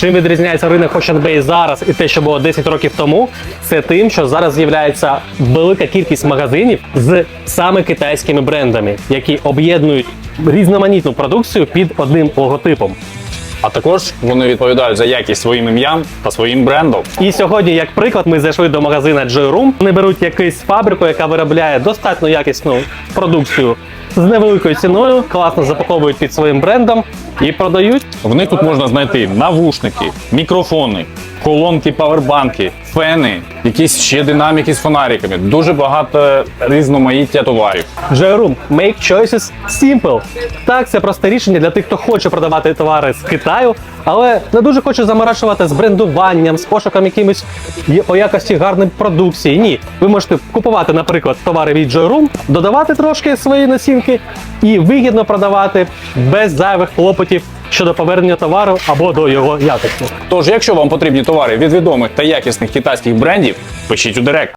Чим відрізняється ринок Ocean зараз і те, що було 10 років тому, це тим, що зараз з'являється велика кількість магазинів з саме китайськими брендами, які об'єднують різноманітну продукцію під одним логотипом. А також вони відповідають за якість своїм ім'ям та своїм брендом. І сьогодні, як приклад, ми зайшли до магазина Joy Room. Вони беруть якусь фабрику, яка виробляє достатньо якісну продукцію з невеликою ціною, класно запаковують під своїм брендом і продають. В них тут можна знайти навушники, мікрофони, колонки, павербанки, фени, якісь ще динаміки з фонариками. Дуже багато різноманіття товарів. Room Make Choices Simple. Так, це просте рішення для тих, хто хоче продавати товари з Китаю, але не дуже хоче заморачувати з брендуванням, з пошуком якимось по якості гарної продукції. Ні, ви можете купувати, наприклад, товари від Room, додавати трошки свої націнки і вигідно продавати без зайвих клопотів щодо повернення товару або до його якості. Тож, якщо вам потрібні товари від відомих та якісних китайських брендів, пишіть у директ.